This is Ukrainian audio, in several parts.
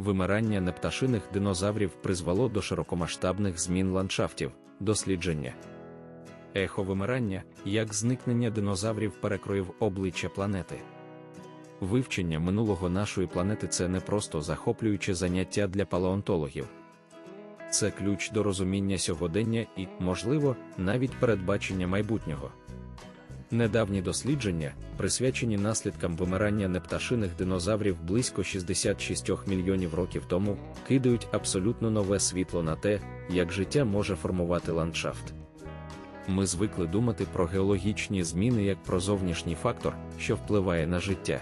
Вимирання непташиних динозаврів призвело до широкомасштабних змін ландшафтів, дослідження. Ехо вимирання, як зникнення динозаврів перекроїв обличчя планети. Вивчення минулого нашої планети це не просто захоплююче заняття для палеонтологів. Це ключ до розуміння сьогодення і, можливо, навіть передбачення майбутнього. Недавні дослідження, присвячені наслідкам вимирання непташиних динозаврів близько 66 мільйонів років тому, кидають абсолютно нове світло на те, як життя може формувати ландшафт. Ми звикли думати про геологічні зміни як про зовнішній фактор, що впливає на життя.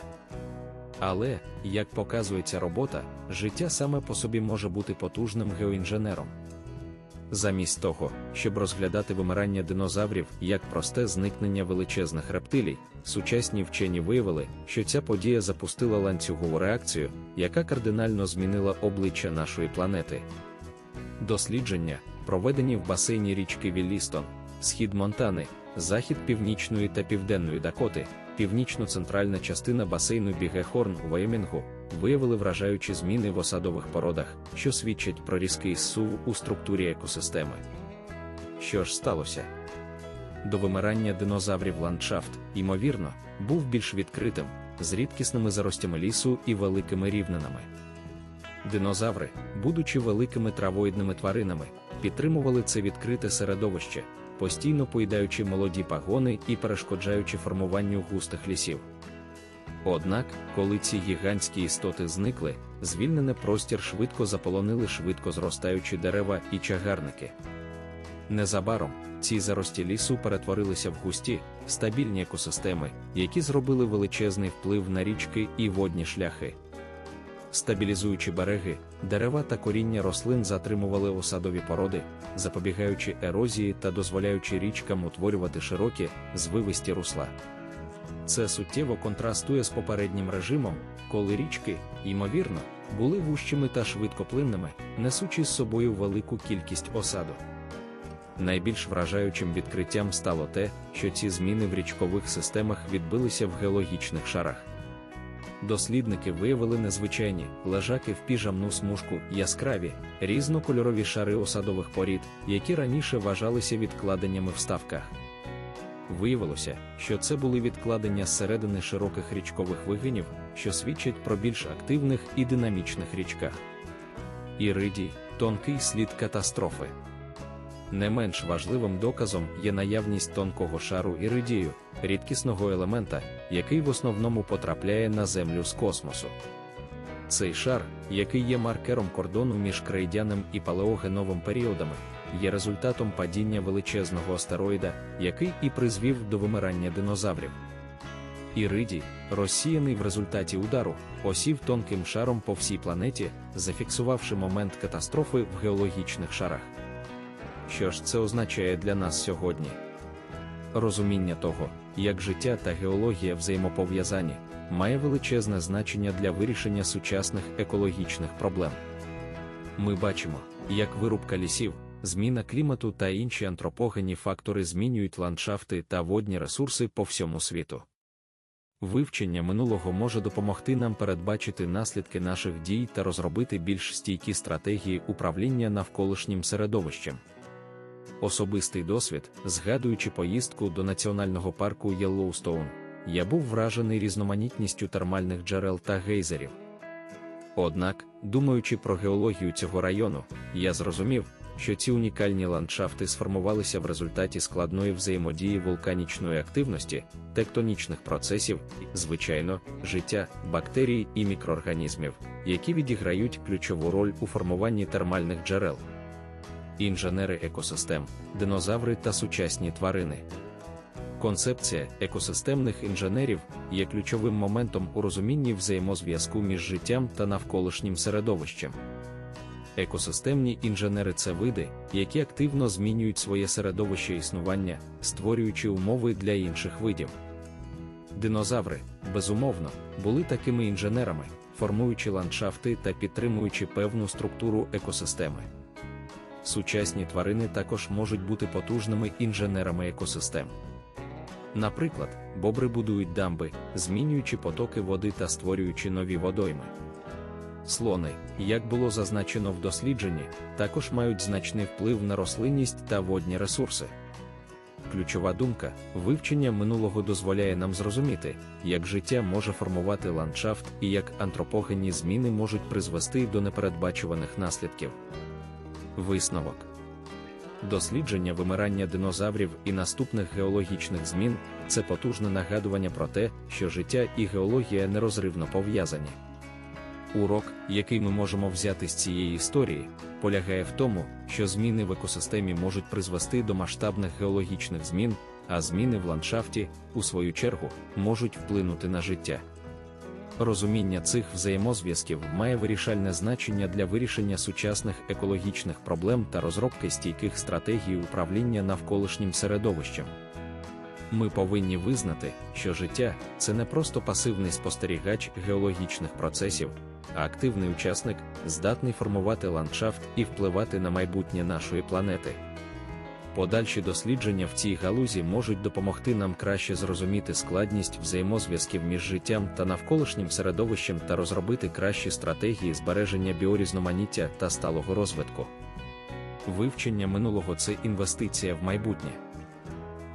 Але, як показує ця робота, життя саме по собі може бути потужним геоінженером. Замість того, щоб розглядати вимирання динозаврів як просте зникнення величезних рептилій, сучасні вчені виявили, що ця подія запустила ланцюгову реакцію, яка кардинально змінила обличчя нашої планети. Дослідження, проведені в басейні річки Віллістон, схід Монтани, захід Північної та Південної Дакоти, північно-центральна частина басейну Бігехорн у Вайомінгу, виявили вражаючі зміни в осадових породах, що свідчать про різкий зсув у структурі екосистеми. Що ж сталося? До вимирання динозаврів ландшафт, ймовірно, був більш відкритим, з рідкісними заростями лісу і великими рівнинами. Динозаври, будучи великими травоїдними тваринами, підтримували це відкрите середовище, постійно поїдаючи молоді пагони і перешкоджаючи формуванню густих лісів. Однак, коли ці гігантські істоти зникли, звільнене простір швидко заполонили швидко зростаючі дерева і чагарники. Незабаром ці зарості лісу перетворилися в густі, стабільні екосистеми, які зробили величезний вплив на річки і водні шляхи. Стабілізуючи береги, дерева та коріння рослин затримували осадові породи, запобігаючи ерозії та дозволяючи річкам утворювати широкі, звивисті русла. Це суттєво контрастує з попереднім режимом, коли річки, ймовірно, були вущими та швидкоплинними, несучи з собою велику кількість осаду. Найбільш вражаючим відкриттям стало те, що ці зміни в річкових системах відбилися в геологічних шарах. Дослідники виявили незвичайні лежаки в піжамну смужку, яскраві, різнокольорові шари осадових порід, які раніше вважалися відкладеннями в ставках. Виявилося, що це були відкладення зсередини широких річкових вигинів, що свідчать про більш активних і динамічних річках. Іридій тонкий слід катастрофи. Не менш важливим доказом є наявність тонкого шару іридію, рідкісного елемента, який в основному потрапляє на Землю з космосу. Цей шар, який є маркером кордону між крейдяним і палеогеновим періодами, є результатом падіння величезного астероїда, який і призвів до вимирання динозаврів. Іридій, розсіяний в результаті удару, осів тонким шаром по всій планеті, зафіксувавши момент катастрофи в геологічних шарах. Що ж це означає для нас сьогодні? Розуміння того, як життя та геологія взаємопов'язані, має величезне значення для вирішення сучасних екологічних проблем. Ми бачимо, як вирубка лісів, зміна клімату та інші антропогенні фактори змінюють ландшафти та водні ресурси по всьому світу. Вивчення минулого може допомогти нам передбачити наслідки наших дій та розробити більш стійкі стратегії управління навколишнім середовищем. Особистий досвід, згадуючи поїздку до національного парку Єллоустоун, я був вражений різноманітністю термальних джерел та гейзерів. Однак, думаючи про геологію цього району, я зрозумів, що ці унікальні ландшафти сформувалися в результаті складної взаємодії вулканічної активності, тектонічних процесів, звичайно, життя, бактерій і мікроорганізмів, які відіграють ключову роль у формуванні термальних джерел. Інженери екосистем, динозаври та сучасні тварини. Концепція екосистемних інженерів є ключовим моментом у розумінні взаємозв'язку між життям та навколишнім середовищем. Екосистемні інженери це види, які активно змінюють своє середовище існування, створюючи умови для інших видів. Динозаври, безумовно, були такими інженерами, формуючи ландшафти та підтримуючи певну структуру екосистеми. Сучасні тварини також можуть бути потужними інженерами екосистем. Наприклад, бобри будують дамби, змінюючи потоки води та створюючи нові водойми. Слони, як було зазначено в дослідженні, також мають значний вплив на рослинність та водні ресурси. Ключова думка вивчення минулого дозволяє нам зрозуміти, як життя може формувати ландшафт і як антропогенні зміни можуть призвести до непередбачуваних наслідків. Висновок дослідження вимирання динозаврів і наступних геологічних змін це потужне нагадування про те, що життя і геологія нерозривно пов'язані. Урок, який ми можемо взяти з цієї історії, полягає в тому, що зміни в екосистемі можуть призвести до масштабних геологічних змін, а зміни в ландшафті, у свою чергу, можуть вплинути на життя. Розуміння цих взаємозв'язків має вирішальне значення для вирішення сучасних екологічних проблем та розробки стійких стратегій управління навколишнім середовищем. Ми повинні визнати, що життя це не просто пасивний спостерігач геологічних процесів, а активний учасник, здатний формувати ландшафт і впливати на майбутнє нашої планети. Подальші дослідження в цій галузі можуть допомогти нам краще зрозуміти складність взаємозв'язків між життям та навколишнім середовищем та розробити кращі стратегії збереження біорізноманіття та сталого розвитку. Вивчення минулого це інвестиція в майбутнє.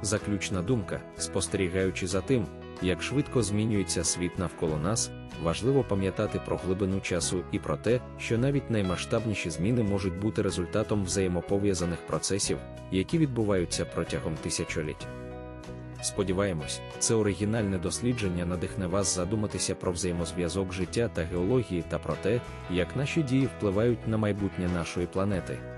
Заключна думка, спостерігаючи за тим, як швидко змінюється світ навколо нас, важливо пам'ятати про глибину часу і про те, що навіть наймасштабніші зміни можуть бути результатом взаємопов'язаних процесів, які відбуваються протягом тисячоліть. Сподіваємось, це оригінальне дослідження надихне вас задуматися про взаємозв'язок життя та геології та про те, як наші дії впливають на майбутнє нашої планети.